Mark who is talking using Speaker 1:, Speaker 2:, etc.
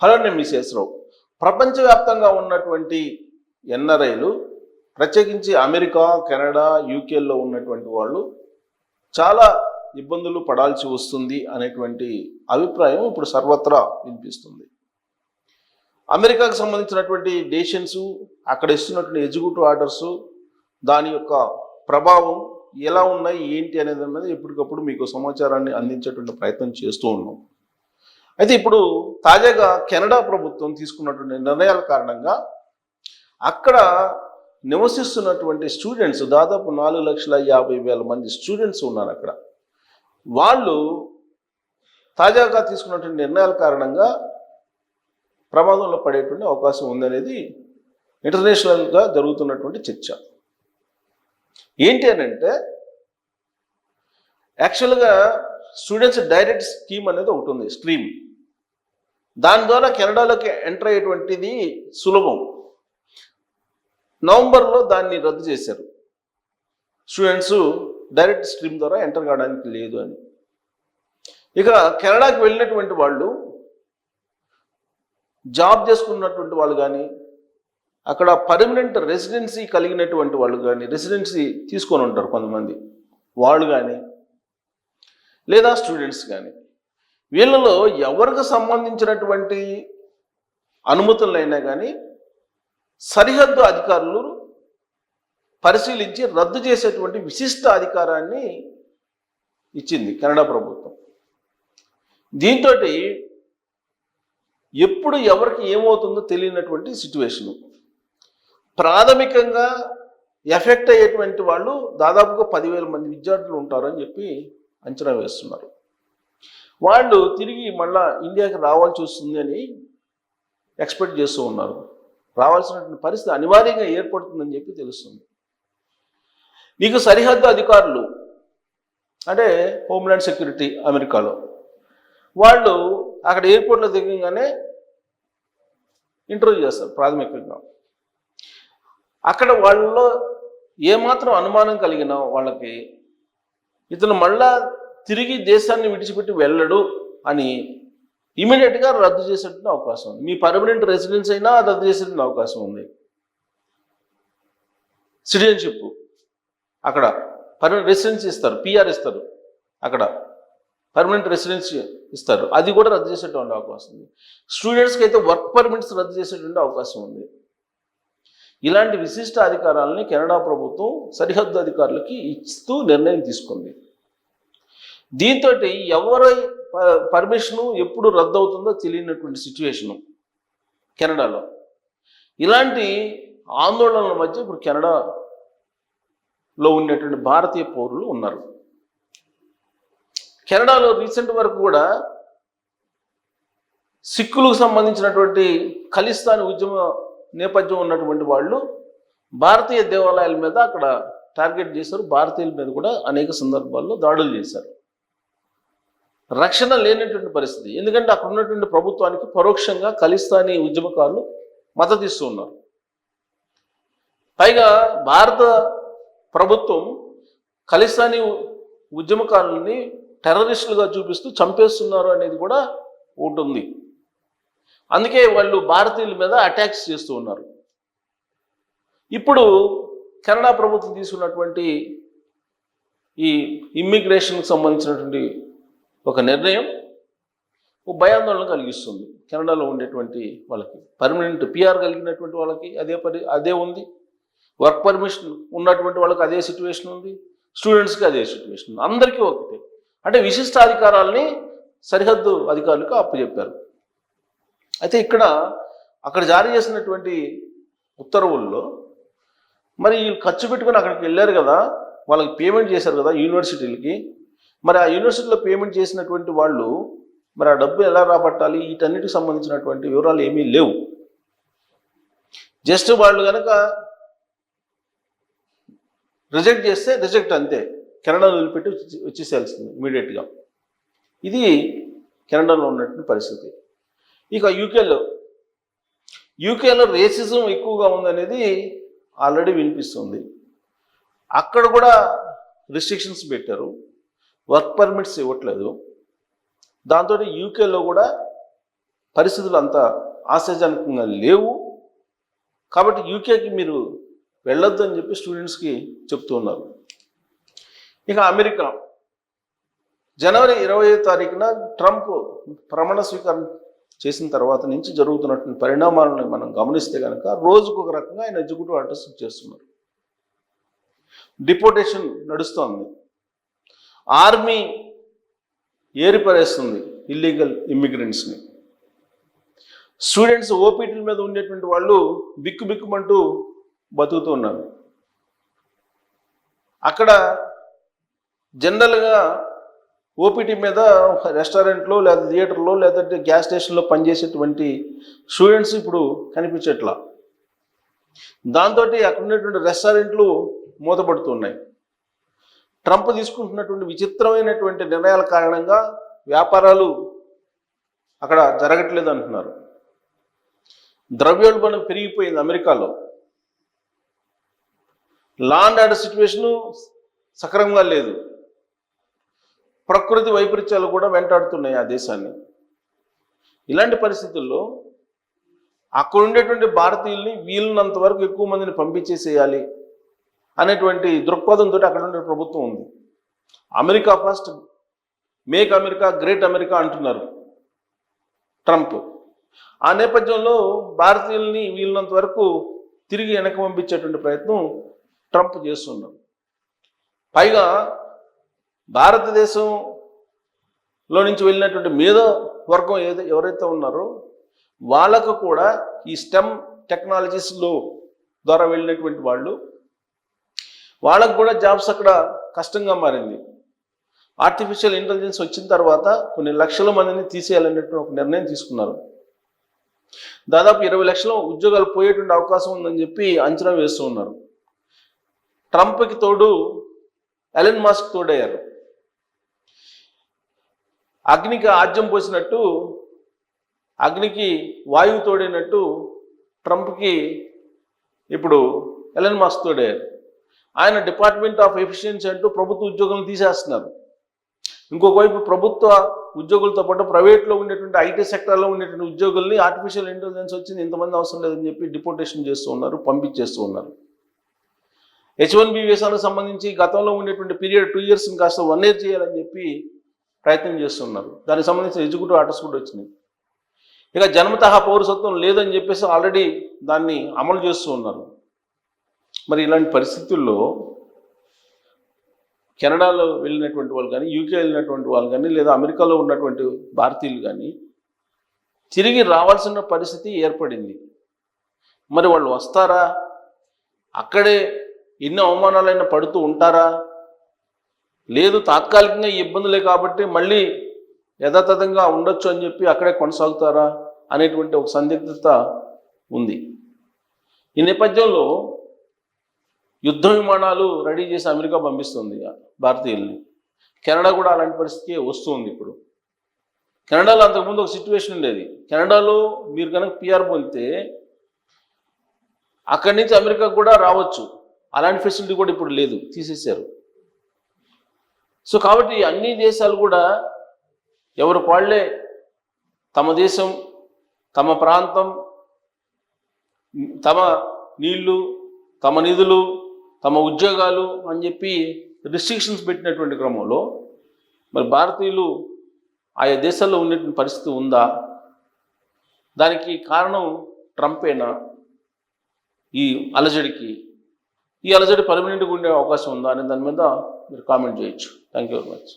Speaker 1: Hello నేను మీ శేషరావు ప్రపంచవ్యాప్తంగా ఉన్నటువంటి ఎన్ఆర్ఐలు ప్రత్యేకించి అమెరికా కెనడా యూకేలో ఉన్నటువంటి వాళ్ళు చాలా ఇబ్బందులు పడాల్సి వస్తుంది అనేటువంటి అభిప్రాయం ఇప్పుడు సర్వత్రా వినిపిస్తుంది. అమెరికాకు సంబంధించినటువంటి డేషన్స్ అక్కడ ఇస్తున్నటువంటి ఎగ్జిక్యూటివ్ ఆర్డర్స్ దాని యొక్క ప్రభావం ఎలా ఉన్నాయి ఏంటి అనేది అన్నది ఎప్పటికప్పుడు మీకు సమాచారాన్ని అందించేటువంటి ప్రయత్నం చేస్తూ ఉన్నాం. అయితే ఇప్పుడు తాజాగా కెనడా ప్రభుత్వం తీసుకున్నటువంటి నిర్ణయాల కారణంగా అక్కడ నివసిస్తున్నటువంటి స్టూడెంట్స్ దాదాపు నాలుగు లక్షల యాభై వేల మంది స్టూడెంట్స్ ఉన్నారు అక్కడ. వాళ్ళు తాజాగా తీసుకున్నటువంటి నిర్ణయాల కారణంగా ప్రమాదంలో పడేటువంటి అవకాశం ఉందనేది ఇంటర్నేషనల్గా జరుగుతున్నటువంటి చర్చ. ఏంటి అని అంటే యాక్చువల్గా స్టూడెంట్స్ డైరెక్ట్ స్కీమ్ అనేది ఒకటి ఉంది స్ట్రీమ్. దాని ద్వారా కెనడాలోకి ఎంటర్ అయ్యేటువంటిది సులభం. నవంబర్లో దాన్ని రద్దు చేశారు. స్టూడెంట్స్ డైరెక్ట్ స్ట్రీమ్ ద్వారా ఎంటర్ కావడానికి లేదు అని. ఇక కెనడాకి వెళ్ళినటువంటి వాళ్ళు జాబ్ చేసుకున్నటువంటి వాళ్ళు కానీ అక్కడ పర్మనెంట్ రెసిడెన్సీ కలిగినటువంటి వాళ్ళు కానీ రెసిడెన్సీ తీసుకొని ఉంటారు కొంతమంది. వాళ్ళు కానీ లేదా స్టూడెంట్స్ కానీ. వీళ్ళలో ఎవరికి సంబంధించినటువంటి అనుమతులైనా కానీ సరిహద్దు అధికారులు పరిశీలించి రద్దు చేసేటువంటి విశిష్ట అధికారాన్ని ఇచ్చింది కెనడా ప్రభుత్వం. దీంతో ఎప్పుడు ఎవరికి ఏమవుతుందో తెలియనటువంటి సిచ్యువేషను. ప్రాథమికంగా ఎఫెక్ట్ అయ్యేటువంటి వాళ్ళు దాదాపుగా పదివేల మంది విద్యార్థులు ఉంటారని చెప్పి అంచనా వేస్తున్నారు. వాళ్ళు తిరిగి మళ్ళా ఇండియాకి రావాల్సి వస్తుంది అని ఎక్స్పెక్ట్ చేస్తూ ఉన్నారు. రావాల్సినటువంటి పరిస్థితి అనివార్యంగా ఏర్పడుతుందని చెప్పి తెలుస్తుంది. నీకు సరిహద్దు అధికారులు అంటే హోమ్లాండ్ సెక్యూరిటీ అమెరికాలో వాళ్ళు అక్కడ ఎయిర్పోర్ట్లో దిగంగానే ఇంటర్వ్యూ చేస్తారు ప్రాథమికంగా. అక్కడ వాళ్ళలో ఏమాత్రం అనుమానం కలిగిన వాళ్ళకి ఇతను మళ్ళా తిరిగి దేశాన్ని విడిచిపెట్టి వెళ్ళడు అని ఇమీడియట్గా రద్దు చేసేటువంటి అవకాశం ఉంది. మీ పర్మనెంట్ రెసిడెన్స్ అయినా రద్దు చేసేటువంటి అవకాశం ఉంది. సిటిజన్షిప్ అక్కడ పర్మనెంట్ రెసిడెన్స్ ఇస్తారు పిఆర్ ఇస్తారు. అక్కడ పర్మనెంట్ రెసిడెన్స్ ఇస్తారు. అది కూడా రద్దు చేసేటువంటి అవకాశం ఉంది. స్టూడెంట్స్కి అయితే వర్క్ పర్మిట్స్ రద్దు చేసేటువంటి అవకాశం ఉంది. ఇలాంటి విశిష్ట అధికారాలని కెనడా ప్రభుత్వం సరిహద్దు అధికారులకి ఇస్తూ నిర్ణయం తీసుకుంది. దీంతో ఎవరి పర్మిషను ఎప్పుడు రద్దు అవుతుందో తెలియనటువంటి సిచ్యువేషను కెనడాలో. ఇలాంటి ఆందోళనల మధ్య ఇప్పుడు కెనడాలో ఉండేటువంటి భారతీయ పౌరులు ఉన్నారు. కెనడాలో రీసెంట్ వరకు కూడా సిక్కులకు సంబంధించినటువంటి ఖలిస్తాన్ ఉద్యమ నేపథ్యం ఉన్నటువంటి వాళ్ళు భారతీయ దేవాలయాల మీద అక్కడ టార్గెట్ చేశారు. భారతీయుల మీద కూడా అనేక సందర్భాల్లో దాడులు చేశారు. రక్షణ లేనటువంటి పరిస్థితి. ఎందుకంటే అక్కడ ఉన్నటువంటి ప్రభుత్వానికి పరోక్షంగా ఖలిస్తానీ ఉద్యమకారులు మద్దతు ఇస్తూ ఉన్నారు. పైగా భారత ప్రభుత్వం ఖలిస్తానీ ఉద్యమకారులని టెర్రరిస్టులుగా చూపిస్తూ చంపేస్తున్నారు అనేది కూడా ఒకటి ఉంది. అందుకే వాళ్ళు భారతీయుల మీద అటాక్స్ చేస్తూ ఉన్నారు. ఇప్పుడు కెనడా ప్రభుత్వం తీసుకున్నటువంటి ఈ ఇమ్మిగ్రేషన్కి సంబంధించినటువంటి ఒక నిర్ణయం ఒక భయాందోళన కలిగిస్తుంది. కెనడాలో ఉండేటువంటి వాళ్ళకి పర్మనెంట్ పిఆర్ కలిగినటువంటి వాళ్ళకి అదే పరి అదే ఉంది. వర్క్ పర్మిషన్ ఉన్నటువంటి వాళ్ళకి అదే సిచ్యువేషన్ ఉంది. స్టూడెంట్స్కి అదే సిచ్యువేషన్ ఉంది. అందరికీ ఒకటే. అంటే విశిష్ట అధికారాలని సరిహద్దు అధికారులకు అప్పచెప్పారు. అయితే ఇక్కడ అక్కడ జారీ చేసినటువంటి ఉత్తర్వుల్లో మరి వీళ్ళు ఖర్చు పెట్టుకుని అక్కడికి వెళ్ళారు కదా వాళ్ళకి పేమెంట్ చేశారు కదా యూనివర్సిటీలకి మరి ఆ యూనివర్సిటీలో పేమెంట్ చేసినటువంటి వాళ్ళు మరి ఆ డబ్బు ఎలా రాబట్టాలి? వీటన్నిటికి సంబంధించినటువంటి వివరాలు ఏమీ లేవు. జస్ట్ వాళ్ళు కనుక రిజెక్ట్ చేస్తే రిజెక్ట్ అంతే. కెనడాలో వదిలిపెట్టి వచ్చేసేయాల్సింది ఇమీడియట్గా. ఇది కెనడాలో ఉన్నటువంటి పరిస్థితి. ఇక యూకేలో యూకేలో రేసిజం ఎక్కువగా ఉందనేది ఆల్రెడీ వినిపిస్తుంది. అక్కడ కూడా రిస్ట్రిక్షన్స్ పెట్టారు. వర్క్ పర్మిట్స్ ఇవ్వట్లేదు. దాంతో యూకేలో కూడా పరిస్థితులు అంత ఆశాజనకంగా లేవు. కాబట్టి యూకేకి మీరు వెళ్ళొద్దు అని చెప్పి స్టూడెంట్స్కి చెప్తూ ఉన్నారు. ఇక అమెరికా. జనవరి ఇరవై తారీఖున ట్రంప్ ప్రమాణ స్వీకారం చేసిన తర్వాత నుంచి జరుగుతున్నటువంటి పరిణామాలను మనం గమనిస్తే కనుక రోజుకు ఒక రకంగా ఆయన ఎగ్జిక్యూటివ్ అడ్రస్ చేస్తున్నారు. డిపోటేషన్ నడుస్తోంది. ఆర్మీ ఏరిపరేస్తుంది ఇల్లీగల్ ఇమ్మిగ్రెంట్స్ని స్టూడెంట్స్ ఓపీటీల మీద ఉండేటువంటి వాళ్ళు బిక్కు బిక్కుమంటూ బతుకుతూ ఉన్నారు. అక్కడ జనరల్గా ఓపీటీ మీద రెస్టారెంట్లో లేదా థియేటర్లో లేదంటే గ్యాస్ స్టేషన్లో పనిచేసేటువంటి స్టూడెంట్స్ ఇప్పుడు కనిపించట్లా. దాంతో అక్కడ ఉన్నటువంటి రెస్టారెంట్లు మూతపడుతున్నాయి. ట్రంప్ తీసుకుంటున్నటువంటి విచిత్రమైనటువంటి నిర్ణయాల కారణంగా వ్యాపారాలు అక్కడ జరగట్లేదు అంటున్నారు. ద్రవ్యోల్బణం పెరిగిపోయింది అమెరికాలో. లాండ్ ఆర్డర్ సిచ్యువేషను సక్రమంగా లేదు. ప్రకృతి వైపరీత్యాలు కూడా వెంటాడుతున్నాయి ఆ దేశాన్ని. ఇలాంటి పరిస్థితుల్లో అక్కడ ఉండేటువంటి భారతీయుల్ని వీలున్నంత వరకు ఎక్కువ మందిని పంపించేసేయాలి. అనేటువంటి దృక్పథంతో అక్కడ ఉండే ప్రభుత్వం ఉంది. America first make America great America అంటున్నారు. ట్రంప్. ఆ నేపథ్యంలో భారతీయుల్ని వీళ్ళంత వరకు తిరిగి వెనక పంపించేటువంటి ప్రయత్నం ట్రంప్ చేస్తున్నాడు పైగా భారతదేశంలో నుంచి వెళ్ళినటువంటి మీద వర్గం ఏదో ఎవరైతే ఉన్నారో వాళ్ళకు కూడా ఈ స్టెమ్ టెక్నాలజీస్లో ద్వారా వెళ్ళినటువంటి వాళ్ళు వాళ్ళకు కూడా జాబ్స్ అక్కడ కష్టంగా మారింది. ఆర్టిఫిషియల్ ఇంటెలిజెన్స్ వచ్చిన తర్వాత కొన్ని లక్షల మందిని తీసేయాలనేటువంటి ఒక నిర్ణయం తీసుకున్నారు. దాదాపు ఇరవై లక్షల ఉద్యోగాలు పోయేటువంటి అవకాశం ఉందని చెప్పి అంచనా వేస్తూ ఉన్నారు. ట్రంప్కి తోడు ఎలన్ మాస్క్ తోడయ్యారు. అగ్నికి ఆజ్యం పోసినట్టు అగ్నికి వాయువు తోడైనట్టు ట్రంప్కి ఇప్పుడు ఎలన్ మాస్క్ తోడయ్యారు. ఆయన డిపార్ట్మెంట్ ఆఫ్ ఎఫిషియన్సీ అంటూ ప్రభుత్వ ఉద్యోగులను తీసేస్తున్నారు. ఇంకొక వైపు ప్రభుత్వ ఉద్యోగులతో పాటు ప్రైవేట్లో ఉండేటువంటి ఐటీ సెక్టర్లో ఉండేటువంటి ఉద్యోగుల్ని ఆర్టిఫిషియల్ ఇంటెలిజెన్స్ వచ్చింది ఇంతమంది అవసరం లేదని చెప్పి డిపోటేషన్ చేస్తూ ఉన్నారు పంపించేస్తూ ఉన్నారు. హెచ్ వన్ బి వీసాలకు సంబంధించి గతంలో ఉండేటువంటి పీరియడ్ టూ ఇయర్స్ని కాస్త వన్ ఇయర్ చేయాలని చెప్పి ప్రయత్నం చేస్తున్నారు దానికి సంబంధించిన ఎగ్జిక్యూటివ్ ఆర్డర్స్ కూడా వచ్చినాయి. ఇక జన్మతహా పౌరసత్వం లేదని చెప్పేసి ఆల్రెడీ దాన్ని అమలు చేస్తూ ఉన్నారు. మరి ఇలాంటి పరిస్థితుల్లో కెనడాలో వెళ్ళినటువంటి వాళ్ళు కానీ యూకే వెళ్ళినటువంటి వాళ్ళు కానీ లేదా అమెరికాలో ఉన్నటువంటి భారతీయులు కానీ తిరిగి రావాల్సిన పరిస్థితి ఏర్పడింది. మరి వాళ్ళు వస్తారా? అక్కడే ఎన్ని అవమానాలైనా పడుతూ ఉంటారా? లేదు తాత్కాలికంగా ఈ ఇబ్బందులే కాబట్టి మళ్ళీ యథాతథంగా ఉండొచ్చు అని చెప్పి అక్కడే కొనసాగుతారా అనేటువంటి ఒక సందిగ్ధత ఉంది. ఈ నేపథ్యంలో యుద్ధ విమానాలు రెడీ చేసి అమెరికా పంపిస్తుంది భారతీయుల్ని. కెనడా కూడా అలాంటి పరిస్థితి వస్తుంది ఇప్పుడు. కెనడాలో అంతకుముందు ఒక సిచ్యువేషన్ ఉండేది. కెనడాలో మీరు కనుక పిఆర్ పొందితే అక్కడి నుంచి అమెరికా కూడా రావచ్చు. అలాంటి ఫెసిలిటీ కూడా ఇప్పుడు లేదు. తీసేశారు. సో కాబట్టి అన్ని దేశాలు కూడా ఎవరు పాళ్ళే తమ దేశం తమ ప్రాంతం తమ నీళ్ళు తమ నిధులు తమ ఉద్యోగాలు అని చెప్పి రిస్ట్రిక్షన్స్ పెట్టినటువంటి క్రమంలో మరి భారతీయులు ఆయా దేశాల్లో ఉండేటువంటి పరిస్థితి ఉందా? దానికి కారణం ట్రంపేనా? ఈ అలజడికి ఈ అలజడి పర్మనెంట్గా ఉండే అవకాశం ఉందా అనే దాని మీద మీరు కామెంట్ చేయొచ్చు. Thank you very much